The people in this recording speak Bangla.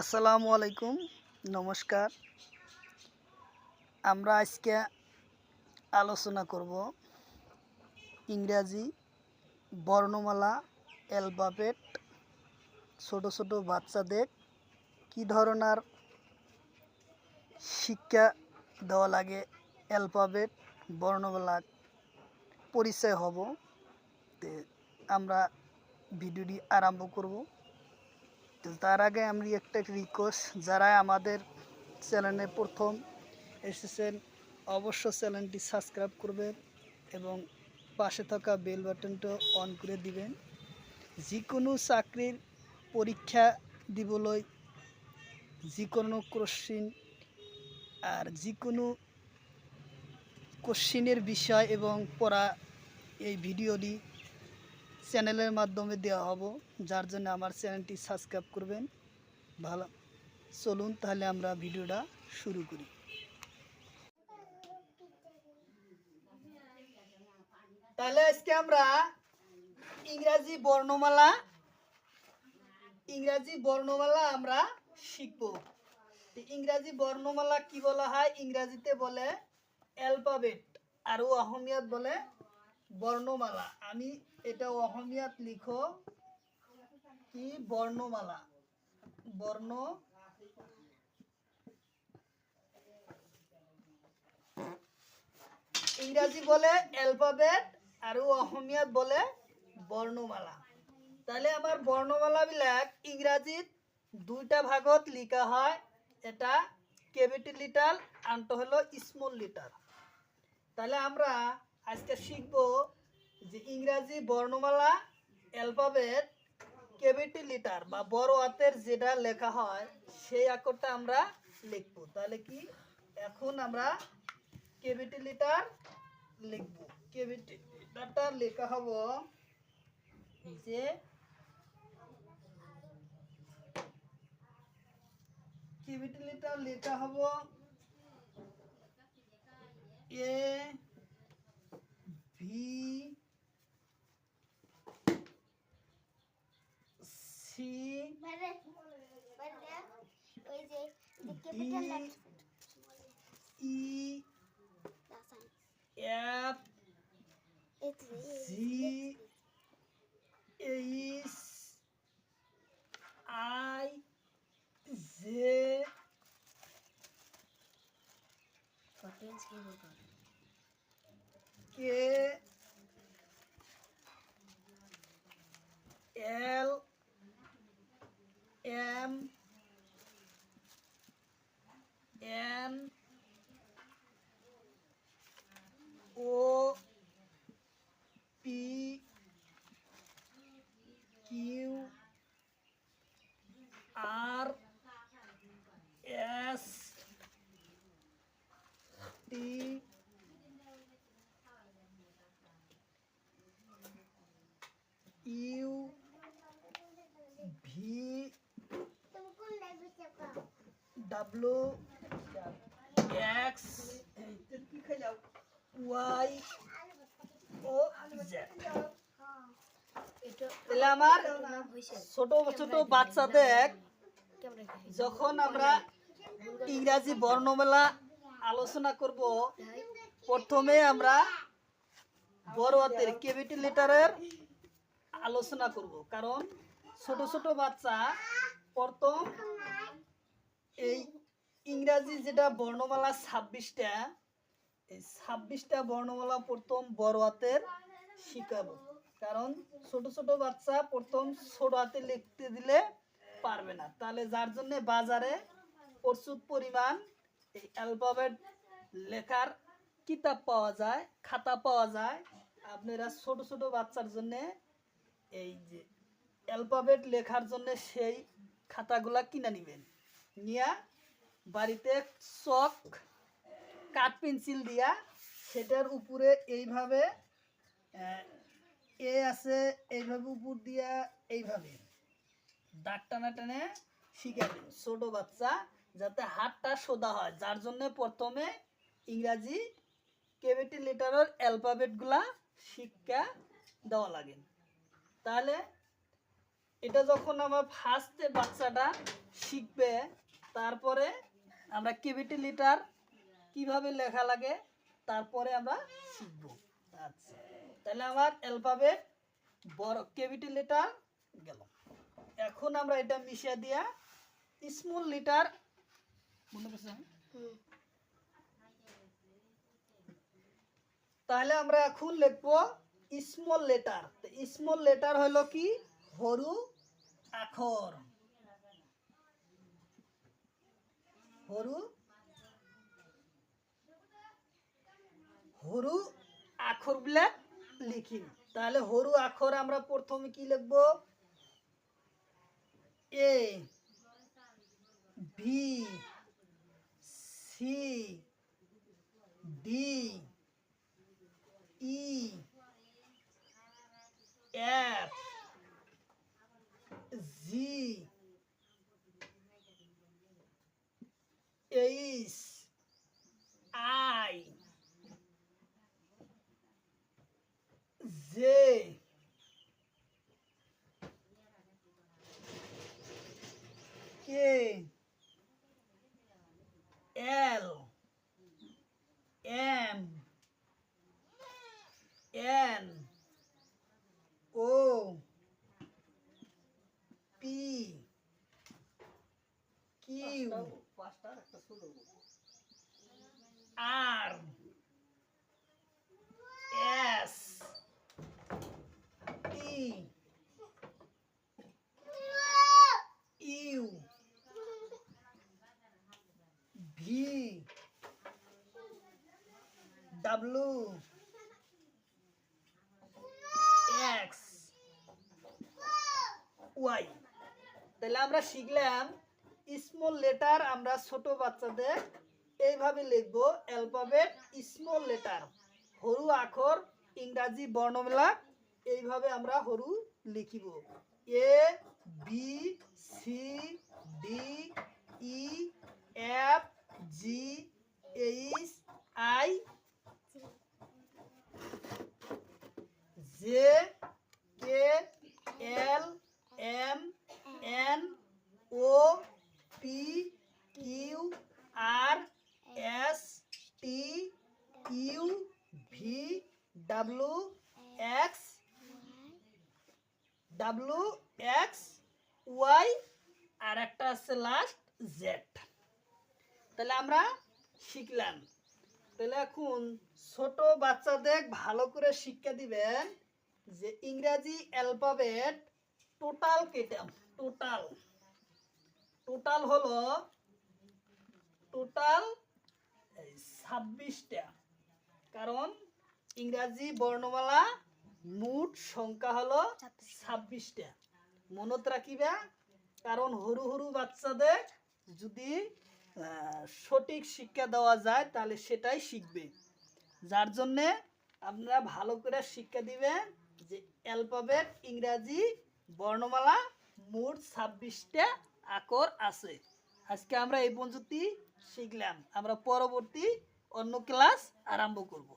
আসসালামু আলাইকুম, নমস্কার। আমরা আজকে আলোচনা করব ইংরাজি বর্ণমালা, অ্যালফাবেট, ছোট ছোট বাচ্চাদের কি ধরনের শিক্ষা দেওয়া লাগে, অ্যালফাবেট, বর্ণমালা, পরিচয় হব। আমরা ভিডিওটি আরম্ভ করব। তার আগে আমি একটা রিকোয়েস্ট যারা আমাদের চ্যানেলে প্রথম এসেছেন, অবশ্য চ্যানেলটি সাবস্ক্রাইব করবেন এবং পাশে থাকা বেল বাটনটা অন করে দিবেন। যে কোনো চাকরির পরীক্ষা দিবলৈ যে কোনো কোশ্চিন আর যে কোনো কোশ্চিনের বিষয় এবং পড়া এই ভিডিওটি চ্যানেলের মাধ্যমে দেওয়া হব, যার জন্য আমার চ্যানেলটি সাবস্ক্রাইব করবেন। ভালো, চলুন তাহলে আমরা ভিডিওটা শুরু করি। তাহলে আজকে আমরা ইংরাজি বর্ণমালা ইংরাজি বর্ণমালা আমরা শিখব। ইংরাজি বর্ণমালা কি বলা হয়? ইংরাজিতে বলে অ্যালফাবেট, আর ও অহমিয়াত বলে বর্ণমালা। আমি এটা অহমিয়াত লিখো। কি বর্ণমালা? বর্ণ ইংরাজি বলে অ্যালফাবেট আর অহমিয়াত বলে বর্ণমালা। তাহলে আমার বর্ণমালা বিলাক ইংরাজিত দুইটা ভাগত লিখা হয়। এটা ক্যাপিটাল লিটার, আনটা হলো স্মল লিটার। তাহলে আমরা আজকে শিখব ইংরাজি বর্ণমালা, অ্যালফাবেট ক্যাপিটাল লিটার বা বড় হাতের যেটা লেখা হয়, সেই অক্ষরটা আমরা লিখব। তাহলে কি? এখন আমরা ক্যাপিটাল লিটার লিখব। ক্যাপিটাল লিটারটা লেখা হব যে ক্যাপিটাল লিটার লেখা B C D E F G H I J I জে M. M. O. P. Q. R. W X Y ও তাহলে আমার ছোট ছোট বাচ্চাদের যখন আমরা ইংরাজি বর্ণমেলা আলোচনা করব, প্রথমে আমরা বড় হাতের ক্যাপিটাল লেটারের আলোচনা করব। কারণ ছোট ছোট বাচ্চা প্রথম এই ইংরাজি যেটা বর্ণমালা ছাব্বিশটা, এই ছাব্বিশটা বর্ণমালা প্রথম বড় হাতের শিখাবো। কারণ ছোট ছোট বাচ্চা প্রথম ছোট হাতে লিখতে দিলে পারবে না। তাহলে যার জন্য বাজারে প্রচুর পরিমাণ এই অ্যালফাবেট লেখার কিতাব পাওয়া যায়, খাতা পাওয়া যায়, আপনারা ছোট ছোট বাচ্চার জন্য এই যে অ্যালফাবেট লেখার জন্য সেই খাতাগুলা কিনে নেবেন। নিয়ে বাড়িতে চক, কাঠ পেন্সিল দিয়া সেটার উপরে এইভাবে, এ আছে, এইভাবে উপর দিয়া এইভাবে দাগ টানা টানে শিখাবেন ছোট বাচ্চা, যাতে হাতটা সোদা হয়। যার জন্য প্রথমে ইংরাজি ক্যাপিটাল লেটারের অ্যালফাবেটগুলা শিক্ষা দেওয়া লাগে। তাহলে এটা যখন আমার ফার্স্টে বাচ্চাটা শিখবে তারপরে আমরা কেভিটি লিটার কীভাবে লেখা লাগে তারপরে আমরা শিখব। আচ্ছা তাহলে আমার অ্যালফাবেট বড় কেভিটি লিটার গেল। এখন আমরা এটা মিশিয়ে দিয়া স্মল লিটার মনে তাহলে আমরা এখন লিখব স্মল লেটার। স্মল লেটার হলো কি? সৰু আখৰ সৰু সৰু আখরবিলাক লিখিম তাহলে সৰু আখর আমরা প্রথমে কি লিখব? A, B, C, D, E, F R S T U V W X Y তাহলে আমরা শিখলাম স্মল লেটার আমরা ছোট বাচ্চাদের এইভাবে লিখব অ্যালফাবেট স্মল লেটার সৰু আখর, ইংরাজি, বর্ণমেলা, এইভাবে আমরা সৰু লিখিব। A, B, C, D, E, F W X W X Y আর একটা আছে লাস্ট জেড তাহলে আমরা শিখলাম। তাহলে এখন ছোট বাচ্চাদের ভালো করে শিক্ষা দিবেন যে ইংরাজি অ্যালফাবেট টোটাল কেটাম টোটাল টোটাল হলো টোটাল ছাব্বিশটা। কারণ ইংরাজি বর্ণমালা মোট সংখ্যা হলো ছাব্বিশটা। মনত রাখিবা কারণ সরু সরু বাচ্চাদের যদি সঠিক শিক্ষা দেওয়া যায় তাহলে সেটাই শিখবে। যার জন্যে আপনারা ভালো করে শিক্ষা দিবেন যে অ্যালফাবেট ইংরাজি বর্ণমালা মোট ছাব্বিশটা আকর আছে। আজকে আমরা এই পর্যন্তই শিখলাম। আমরা পরবর্তী অন্য ক্লাস আরম্ভ করব।